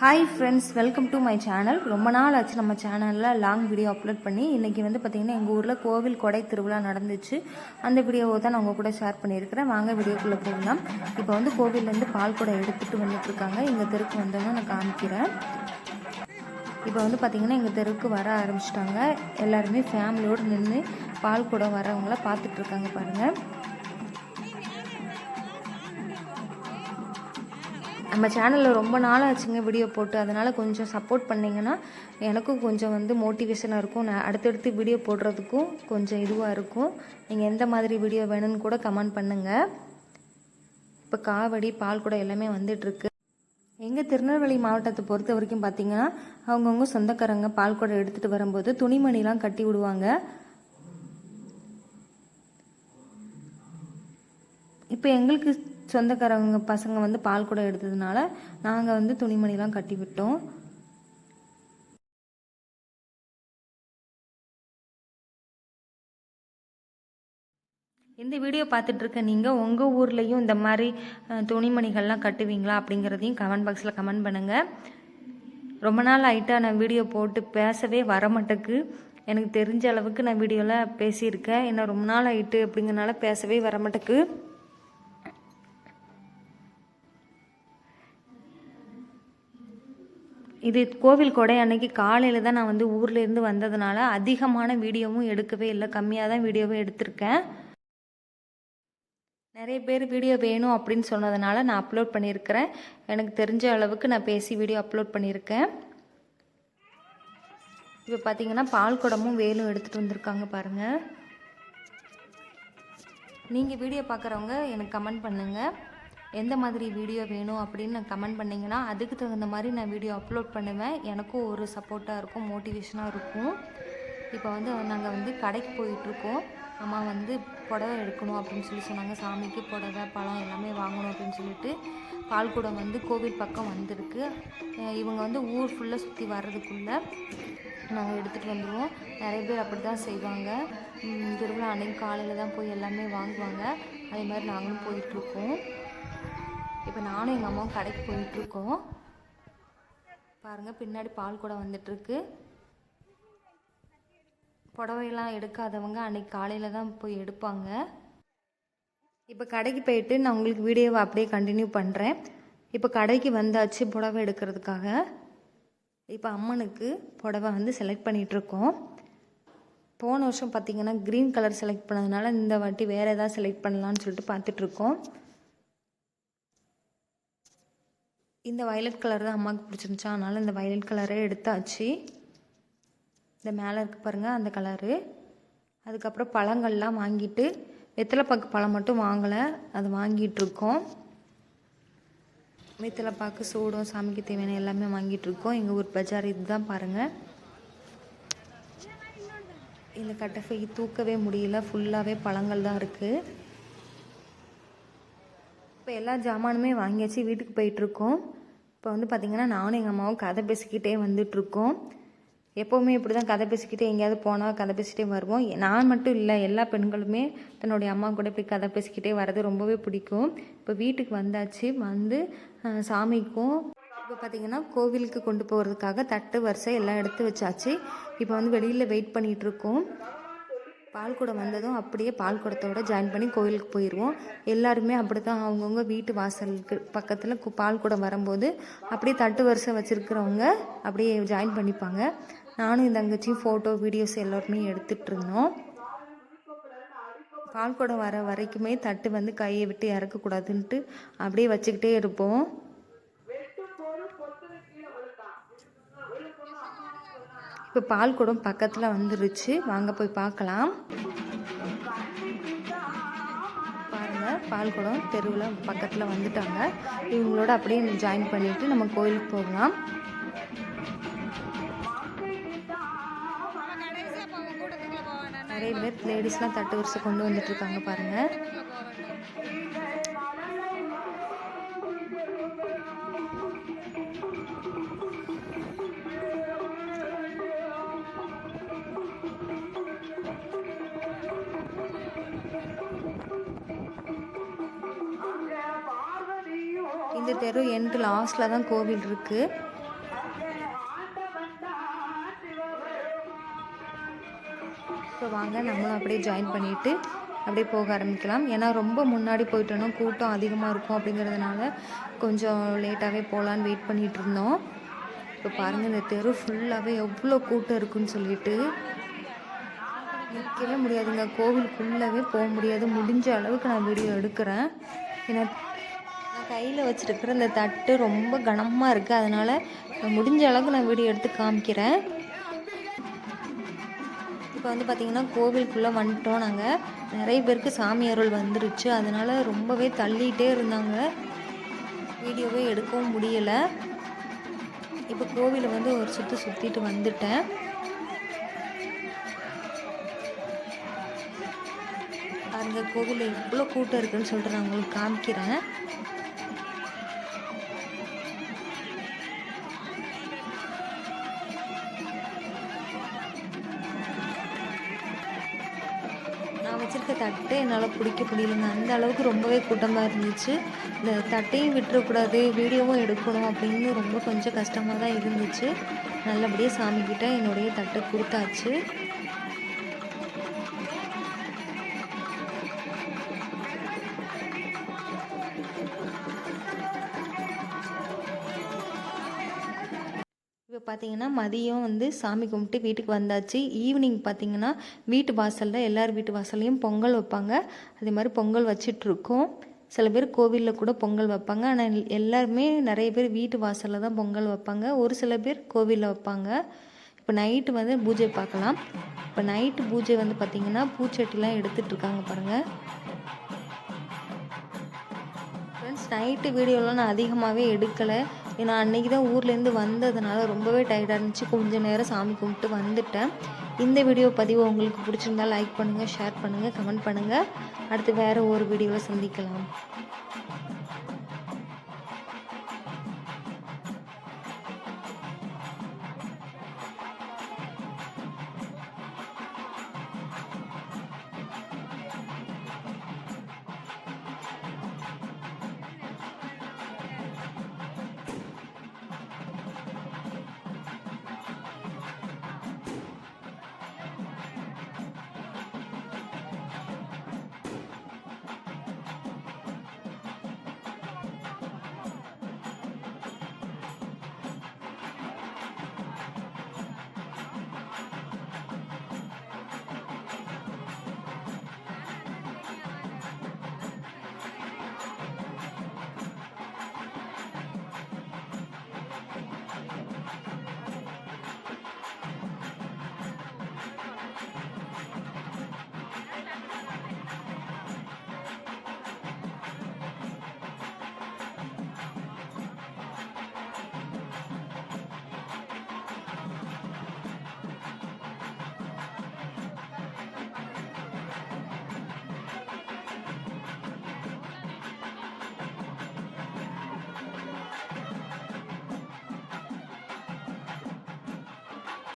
Hi friends welcome to my channel ரொம்ப நாள் ஆச்சு நம்ம சேனலில் லாங் வீடியோ அப்லோட் பண்ணி. இன்றைக்கி வந்து பார்த்திங்கன்னா எங்கள் ஊரில் கோவில் கொடை திருவிழா நடந்துச்சு. அந்த வீடியோவை தான் நான் உங்கள் கூட ஷேர் பண்ணியிருக்கிறேன். வாங்க வீடியோக்குள்ளே போகலாம். இப்போ வந்து கோவிலேருந்து பால் குடம் எடுத்துகிட்டு வந்துட்டுருக்காங்க. எங்கள் தெருக்கு வந்தோன்னு நான் காமிக்கிறேன். இப்போ வந்து பார்த்திங்கன்னா எங்கள் தெருக்கு வர ஆரம்பிச்சிட்டாங்க. எல்லாருமே ஃபேமிலியோடு நின்று பால் குடம் வரவங்கள பார்த்துட்ருக்காங்க பாருங்கள் நம்ம சேனலில் ரொம்ப நாள் ஆச்சுங்க வீடியோ போட்டு. அதனால் கொஞ்சம் சப்போர்ட் பண்ணிங்கன்னா எனக்கும் கொஞ்சம் வந்து மோட்டிவேஷனாக இருக்கும். நான் அடுத்தடுத்து வீடியோ போடுறதுக்கும் கொஞ்சம் இதுவாக இருக்கும். நீங்கள் எந்த மாதிரி வீடியோ வேணும்னு கூட கமெண்ட் பண்ணுங்கள் இப்போ காவடி பால் கூட எல்லாமே வந்துட்டுருக்கு எங்கள் திருநெல்வேலி மாவட்டத்தை பொறுத்த வரைக்கும் பார்த்தீங்கன்னா அவங்கவுங்க சொந்தக்காரங்க பால் குடம் எடுத்துகிட்டு வரும்போது துணிமணிலாம் கட்டி விடுவாங்க. இப்போ எங்களுக்கு சொந்தக்காரங்க பசங்க வந்து பால் குடம் எடுத்ததுனால நாங்கள் வந்து துணிமணிலாம் கட்டி விட்டோம் இந்த வீடியோ பார்த்துட்ருக்க நீங்கள் உங்கள் ஊர்லேயும் இந்த மாதிரி துணிமணிகள்லாம் கட்டுவீங்களா அப்படிங்கிறதையும் கமெண்ட் பாக்ஸில் கமெண்ட் பண்ணுங்கள் ரொம்ப நாள் ஆகிட்டா நான் வீடியோ போட்டு பேசவே வர மாட்டேக்கு. எனக்கு தெரிஞ்ச அளவுக்கு நான் வீடியோவில் பேசியிருக்கேன். என்ன ரொம்ப நாள் ஆகிட்டு அப்படிங்கிறனால பேசவே வர மாட்டேக்கு. இது கோவில் கொடை அன்னைக்கு காலையில் தான் நான் வந்து ஊர்லேருந்து வந்ததுனால அதிகமான வீடியோவும் எடுக்கவே இல்லை. கம்மியாக தான் வீடியோவும் எடுத்திருக்கேன். நிறைய பேர் வீடியோ வேணும் அப்படின்னு சொன்னதுனால நான் அப்லோட் பண்ணியிருக்கிறேன். எனக்கு தெரிஞ்ச அளவுக்கு நான் பேசி வீடியோ அப்லோட் பண்ணியிருக்கேன். இப்போ பார்த்தீங்கன்னா பால் குடமும் வேலும் எடுத்துகிட்டு வந்திருக்காங்க பாருங்கள் நீங்கள் வீடியோ பார்க்குறவங்க எனக்கு கமெண்ட் பண்ணுங்கள் எந்த மாதிரி வீடியோ வேணும் அப்படின்னு நான் கமெண்ட் பண்ணிங்கன்னா அதுக்கு தகுந்த மாதிரி நான் வீடியோ அப்லோட் பண்ணுவேன். எனக்கும் ஒரு சப்போர்ட்டாக இருக்கும் மோட்டிவேஷனாக இருக்கும். இப்போ வந்து நாங்கள் வந்து கடைக்கு போயிட்டுருக்கோம். அம்மா வந்து புடவை எடுக்கணும் அப்படின்னு சொல்லி சொன்னாங்க. சாமிக்கு புடவை பழம் எல்லாமே வாங்கணும் அப்படின்னு சொல்லிட்டு பால்குடம் வந்து கோவில் பக்கம் வந்திருக்கு. இவங்க வந்து ஊர் ஃபுல்லாக சுற்றி வர்றதுக்குள்ளே நாங்கள் எடுத்துகிட்டு வந்துடுவோம் நிறைய பேர் அப்படி தான் செய்வாங்க திருவிழா அன்னைக்கு காலையில் தான் போய் எல்லாமே வாங்குவாங்க. அதே மாதிரி நாங்களும் போயிட்டுருக்கோம். இப்போ நானும் எங்கள் அம்மாவும் கடைக்கு போயிட்டுருக்கோம். பாருங்கள் பின்னாடி பால் கூட வந்துட்டுருக்கு. புடவையெல்லாம் எடுக்காதவங்க அன்னைக்கு காலையில் தான் போய் எடுப்பாங்க. இப்போ கடைக்கு போயிட்டு நான் உங்களுக்கு வீடியோவை அப்படியே கண்டினியூ பண்ணுறேன் இப்போ கடைக்கு வந்தாச்சு புடவை எடுக்கிறதுக்காக. இப்போ அம்மனுக்கு புடவை வந்து செலக்ட் பண்ணிகிட்ருக்கோம் போன வருஷம் பார்த்திங்கன்னா க்ரீன் கலர் செலக்ட் பண்ணதுனால இந்த வாட்டி வேறு எதாவது செலக்ட் பண்ணலான்னு சொல்லிட்டு பார்த்துட்ருக்கோம் இந்த வயலட் கலர் தான் அம்மாவுக்கு பிடிச்சிருந்துச்சா. அதனால் இந்த வயலட் கலரே எடுத்தாச்சு. இந்த மேலே இருக்கு பாருங்கள் அந்த கலரு அதுக்கப்புறம் பழங்கள்லாம் வாங்கிட்டு வெத்தலைப்பாக்கு பழம் மட்டும் வாங்கலை அது வாங்கிட்டுருக்கோம் வெத்தலைப்பாக்கு சூடம் சாமிக்கு தேவையான எல்லாமே வாங்கிட்டுருக்கோம் எங்கள் ஊர் பஜார் இதுதான் பாருங்கள் இந்த கட்டை தூக்கவே முடியல ஃபுல்லாகவே பழங்கள் தான் இருக்குது இப்போ எல்லா ஜாமானுமே வாங்கியாச்சு வீட்டுக்கு போயிட்டுருக்கோம். இப்போ வந்து பார்த்திங்கன்னா நானும் எங்கள் அம்மாவும் கதை பேசிக்கிட்டே வந்துட்டுருக்கோம். எப்போவுமே இப்படி தான் கதை பேசிக்கிட்டே எங்கேயாவது போனால் கதை பேசிகிட்டே வருவோம். நான் மட்டும் இல்லை எல்லா பெண்களுமே தன்னுடைய அம்மா கூட போய் கதை பேசிக்கிட்டே வர்றது ரொம்பவே பிடிக்கும். இப்போ வீட்டுக்கு வந்தாச்சு வந்து சாமிக்கும் இப்போ பார்த்தீங்கன்னா கோவிலுக்கு கொண்டு போகிறதுக்காக தட்டு வரிசை எல்லாம் எடுத்து வச்சாச்சு. இப்போ வந்து வெளியில் வெயிட் பண்ணிகிட்ருக்கோம் பால்குடம் வந்ததும் அப்படியே பால்குடத்தோட ஜாயின் பண்ணி கோயிலுக்கு போயிடுவோம் எல்லாருமே அப்படி தான் அவங்கவுங்க வீட்டு வாசலுக்கு பக்கத்தில் கு- வரும்போது அப்படியே தட்டு வரிசை வச்சுருக்கிறவங்க அப்படியே ஜாயின் பண்ணிப்பாங்க. நானும் இந்த தங்கச்சியும் ஃபோட்டோ வீடியோஸ் எல்லோருமே எடுத்துகிட்டு இருந்தோம். பால்குடம் வர வரைக்குமே தட்டு வந்து கையை விட்டு இறக்கக்கூடாதுன்ட்டு அப்படியே வச்சுக்கிட்டே இருப்போம். இப்போ பால் குடம் பக்கத்தில் வந்துருச்சு. வாங்க போய் பார்க்கலாம். பாருங்கள் பால் குடம் தெருவில் பக்கத்தில் வந்துட்டாங்க. இவங்களோட அப்படியே ஜாயின் பண்ணிவிட்டு நம்ம கோயிலுக்கு போகலாம். நிறைய பேர் லேடிஸ்லாம் தட்டு வரிசை கொண்டு வந்துட்டு இருக்காங்க இந்த தெரு எண்டு லாஸ்டில் தான் கோவில் இருக்குது ஸோ வாங்க நம்மளும் அப்படியே ஜாயின் பண்ணிவிட்டு அப்படியே போக ஆரம்பிக்கலாம். ஏன்னா ரொம்ப முன்னாடி போயிட்டோன்னா கூட்டம் அதிகமாக இருக்கும் அப்படிங்கிறதுனால கொஞ்சம் லேட்டாகவே போகலான்னு வெயிட் பண்ணிகிட்டு இருந்தோம். இப்போ பாருங்கள் இந்த தெரு ஃபுல்லாகவே எவ்வளோ கூட்டம் இருக்குன்னு சொல்லிட்டு. நிற்கவே முடியாதுங்க. கோவிலுக்குள்ளவே போக முடியாது. முடிஞ்ச அளவுக்கு நான் வீடியோ எடுக்கிறேன். ஏன்னா கையில் வச்சுருக்கிற இந்த தட்டு ரொம்ப கனமாக இருக்குது அதனால் முடிஞ்ச அளவுக்கு நான் வீடியோ எடுத்து காமிக்கிறேன். இப்போ வந்து பார்த்திங்கன்னா கோவிலுக்குள்ளே வந்துட்டோம் நாங்கள் நிறைய பேருக்கு சாமி அருள் வந்துருச்சு. அதனால் ரொம்பவே தள்ளிகிட்டே இருந்தாங்க. வீடியோவே எடுக்கவும் முடியலை. இப்போ கோவிலை வந்து ஒரு சுற்றி சுற்றிட்டு வந்துட்டேன். பாருங்கள் கோவிலில் இவ்வளோ கூட்டம் இருக்குதுன்னு சொல்லிட்டு நான் உங்களுக்கு காமிக்கிறேன். என்னால் பிடிக்க முடியலங்க அந்த அளவுக்கு ரொம்பவே கூட்டமாக இருந்துச்சு. இந்த தட்டையும் விட்டுறக்கூடாது வீடியோவும் எடுக்கணும் அப்படின்னு ரொம்ப கொஞ்சம் கஷ்டமாக தான் இருந்துச்சு. நல்லபடியாக சாமிக்கிட்ட என்னுடைய தட்டை கொடுத்தாச்சு. பார்த்தீங்கன்னா மதியம் வந்து சாமி கும்பிட்டு வீட்டுக்கு வந்தாச்சு. ஈவினிங் பார்த்தீங்கன்னா வீட்டு வாசலில் எல்லார் வீட்டு வாசல்லையும் பொங்கல் வைப்பாங்க. அதே மாதிரி பொங்கல் வச்சிட்ருக்கோம். சில பேர் கோவிலில் கூட பொங்கல் வைப்பாங்க. ஆனால் எல்லாருமே நிறைய பேர் வீட்டு வாசலில் தான் பொங்கல் வைப்பாங்க. ஒரு சில பேர் கோவிலில் வைப்பாங்க. இப்போ நைட்டு வந்து பூஜை பார்க்கலாம். இப்போ நைட்டு பூஜை வந்து பார்த்திங்கன்னா பூச்சட்டிலாம் எடுத்துகிட்ருக்காங்க பாருங்கள் ஃப்ரெண்ட்ஸ் நைட்டு வீடியோலாம் நான் அதிகமாகவே எடுக்கலை. ஏன்னா அன்றைக்கி தான் ஊர்லேருந்து வந்ததுனால ரொம்பவே டயர்டாக இருந்துச்சு. கொஞ்சம் நேரம் சாமி கும்பிட்டு வந்துட்டேன். இந்த வீடியோ பதிவு உங்களுக்கு பிடிச்சிருந்தா லைக் பண்ணுங்கள் ஷேர் பண்ணுங்கள் கமெண்ட் பண்ணுங்கள் அடுத்து வேறு ஒரு வீடியோவில் சந்திக்கலாம்.